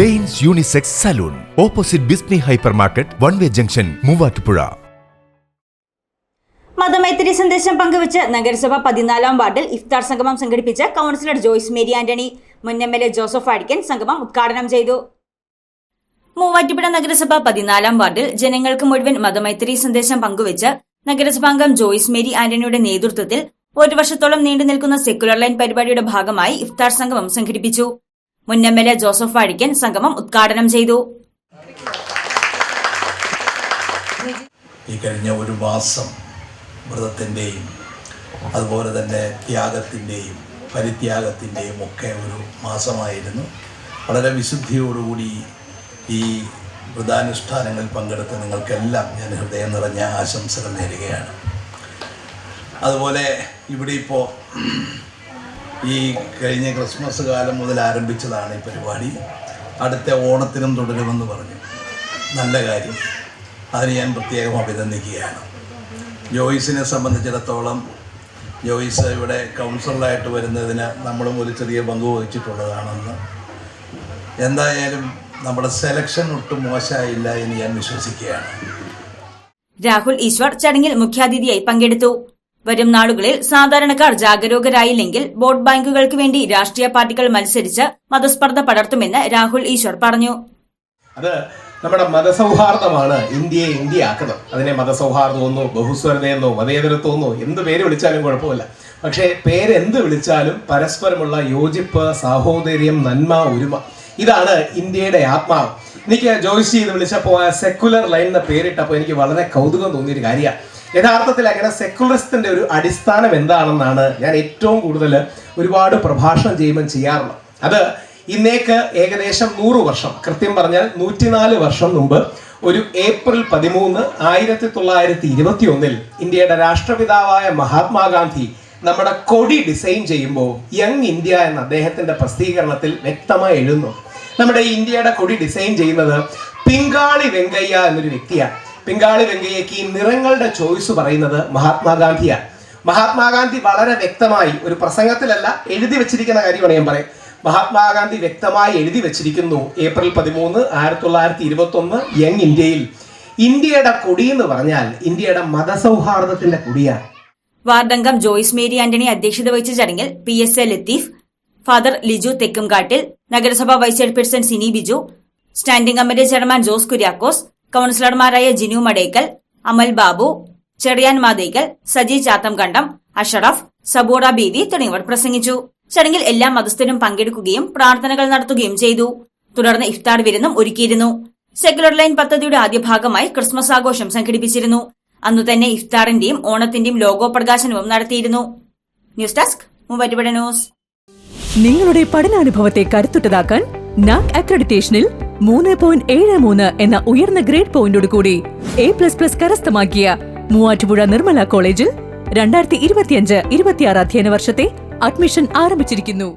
Danes unisex salon. Opposite Bismi hyper market one way junction Muvattupuzha. മതമൈത്രി സന്ദേശം പങ്കുവച്ച് നഗരസഭ പതിനാലാം വാർഡിൽ ഇഫ്താർ സംഗമം സംഘടിപ്പിച്ച കൗൺസിലർ ജോയ്സ് മേരി ആന്റണി മുൻ M L A Joseph Adikkan സംഗമം ഉദ്ഘാടനം ചെയ്തു. മൂവാറ്റുപുഴ നഗരസഭ പതിനാലാം വാർഡിൽ ജനങ്ങൾക്ക് മുഴുവൻ മതമൈത്രി സന്ദേശം പങ്കുവച്ച് നഗരസഭാംഗം ജോയ്സ് മേരി ആന്റണിയുടെ നേതൃത്വത്തിൽ ഒരു വർഷത്തോളം നീണ്ടു നിൽക്കുന്ന സെക്കുലർ ലൈൻ പരിപാടിയുടെ ഭാഗമായി ഇഫ്താർ സംഗമം സംഘടിപ്പിച്ചു. മുൻ M L A Joseph Vazhakkan സംഗമം ഉദ്ഘാടനം ചെയ്തു. ഈ കഴിഞ്ഞ ഒരു മാസം വ്രതത്തിന്റെയും അതുപോലെ തന്നെ ത്യാഗത്തിന്റെയും പരിത്യാഗത്തിന്റെയും ഒക്കെ ഒരു മാസമായിരുന്നു. വളരെ വിശുദ്ധിയോടുകൂടി ഈ വ്രതാനുഷ്ഠാനങ്ങളിൽ പങ്കെടുത്ത നിങ്ങൾക്കെല്ലാം ഞാൻ ഹൃദയം നിറഞ്ഞ ആശംസകൾ നേരുകയാണ്. അതുപോലെ ഇവിടെ ഇപ്പോൾ ഈ കഴിഞ്ഞ ക്രിസ്മസ് കാലം മുതൽ ആരംഭിച്ചതാണ് ഈ പരിപാടി. അടുത്ത ഓണത്തിനും തുടരുമെന്ന് പറഞ്ഞു. നല്ല കാര്യം. അതിന് ഞാൻ പ്രത്യേകം അഭിനന്ദിക്കുകയാണ്. ജോയിസിനെ സംബന്ധിച്ചിടത്തോളം ജോയിസ് ഇവിടെ കൗൺസിലറായിട്ട് വരുന്നതിന് നമ്മളും ഒരു ചെറിയ പങ്ക് വഹിച്ചിട്ടുള്ളതാണെന്ന്. എന്തായാലും നമ്മുടെ സെലക്ഷൻ ഒട്ടും മോശമായില്ല എന്ന് ഞാൻ വിശ്വസിക്കുകയാണ്. രാഹുൽ ഈശ്വർ ചടങ്ങിൽ മുഖ്യാതിഥിയായി പങ്കെടുത്തു. വരും നാളുകളിൽ സാധാരണക്കാർ ജാഗരൂകരായില്ലെങ്കിൽ വോട്ട് ബാങ്കുകൾക്ക് വേണ്ടി രാഷ്ട്രീയ പാർട്ടികൾ മത്സരിച്ച് മതസ്പർദ്ധ പടർത്തുമെന്ന് രാഹുൽ ഈശ്വർ പറഞ്ഞു. അത് നമ്മുടെ മതസൗഹാർദ്ദമാണ് ഇന്ത്യയെ ഇന്ത്യ ഇന്ത്യയാക്കുന്നത്. അതിനെ മതസൗഹാർദ്ദമെന്നോ ബഹുസ്വരതയെന്നോ മതേതരത്വമെന്നോ എന്ത് പേര് വിളിച്ചാലും കുഴപ്പമില്ല. പക്ഷേ പേരെന്ത് വിളിച്ചാലും പരസ്പരമുള്ള യോജിപ്പ് സാഹോദര്യം നന്മ ഒരുമ ഇതാണ് ഇന്ത്യയുടെ ആത്മാവ്. എനിക്ക് ജോയിസ് ചെയ്ത് വിളിച്ചപ്പോൾ സെക്കുലർ ലൈൻ എന്ന പേരിട്ടപ്പോൾ എനിക്ക് വളരെ കൗതുകം തോന്നിയൊരു കാര്യമാണ്. യഥാർത്ഥത്തിൽ അങ്ങനെ സെക്കുലറിസത്തിന്റെ ഒരു അടിസ്ഥാനം എന്താണെന്നാണ് ഞാൻ ഏറ്റവും കൂടുതൽ ഒരുപാട് പ്രഭാഷണം ചെയ്യുമ്പോൾ ചെയ്യാറുള്ളത്. അത് ഇന്നേക്ക് ഏകദേശം നൂറ് വർഷം കൃത്യം പറഞ്ഞാൽ നൂറ്റിനാല് വർഷം മുമ്പ് ഒരു ഏപ്രിൽ പതിമൂന്ന് ആയിരത്തി തൊള്ളായിരത്തി ഇരുപത്തി ഒന്നിൽ ഇന്ത്യയുടെ രാഷ്ട്രപിതാവായ മഹാത്മാഗാന്ധി നമ്മുടെ കൊടി ഡിസൈൻ ചെയ്യുമ്പോൾ യങ് ഇന്ത്യ എന്ന അദ്ദേഹത്തിന്റെ പ്രസിദ്ധീകരണത്തിൽ വ്യക്തമായി എഴുതുന്നു. നമ്മുടെ ഇന്ത്യയുടെ കൊടി ഡിസൈൻ ചെയ്യുന്നത് പിങ്കാളി വെങ്കയ്യ എന്നൊരു വ്യക്തിയാണ്. പിങ്കാളി വെങ്കയ്യക്ക് ഈ നിറങ്ങളുടെ ചോയ്സ് പറയുന്നത് മഹാത്മാഗാന്ധിയാണ്. മഹാത്മാഗാന്ധി വളരെ വ്യക്തമായി ഒരു പ്രസംഗത്തിലല്ല എഴുതി വെച്ചിരിക്കുന്ന കാര്യമാണ് ഞാൻ പറയും. മഹാത്മാഗാന്ധി വ്യക്തമായി എഴുതി വെച്ചിരിക്കുന്നു ഏപ്രിൽ പതിമൂന്ന് ആയിരത്തി തൊള്ളായിരത്തി ഇരുപത്തി ഒന്ന് യങ് ഇന്ത്യയിൽ. ഇന്ത്യയുടെ കൊടി എന്ന് പറഞ്ഞാൽ ഇന്ത്യയുടെ മതസൗഹാർദ്ദത്തിന്റെ കൊടിയാണ്. വാർഡംഗം ജോയ്സ് മേരി ആന്റണി അധ്യക്ഷത വഹിച്ച ചടങ്ങിൽ P S A Latheef father Liju Thekkumkattil നഗരസഭാ vice chairperson Sini Biju standing committee chairman Jose Kuriakose കൌൺസിലർമാരായ Jinu Madekkal Amal Babu Cherian Mathekkal Saji Chathamkandam Ashraf Saboora Beevi തുടങ്ങിയവർ പ്രസംഗിച്ചു. ചടങ്ങിൽ എല്ലാ മതസ്ഥരും പങ്കെടുക്കുകയും പ്രാർത്ഥനകൾ നടത്തുകയും ചെയ്തു. തുടർന്ന് ഇഫ്താർ വിരുന്നും ഒരുക്കിയിരുന്നു. സെക്യുലർ ലൈൻ പദ്ധതിയുടെ ആദ്യ ഭാഗമായി ക്രിസ്മസ് ആഘോഷം സംഘടിപ്പിച്ചിരുന്നു. അന്നു തന്നെ ഇഫ്താറിന്റെയും ഓണത്തിന്റെയും ലോഗോ പ്രകാശനവും നടത്തിയിരുന്നു. News desk news. നിങ്ങളുടെ പഠനാനുഭവത്തെ കരുത്തുറ്റതാക്കാൻ നാക് അക്രഡിറ്റേഷനിൽ മൂന്ന് പോയിന്റ് ഏഴ് മൂന്ന് എന്ന ഉയർന്ന ഗ്രേഡ് പോയിന്റോട് കൂടി എ പ്ലസ് പ്ലസ് കരസ്ഥമാക്കിയ മൂവാറ്റുപുഴ നിർമ്മല കോളേജിൽ രണ്ടായിരത്തി ഇരുപത്തിയഞ്ച് ഇരുപത്തിയാറ് അധ്യയന വർഷത്തെ അഡ്മിഷൻ ആരംഭിച്ചിരിക്കുന്നു.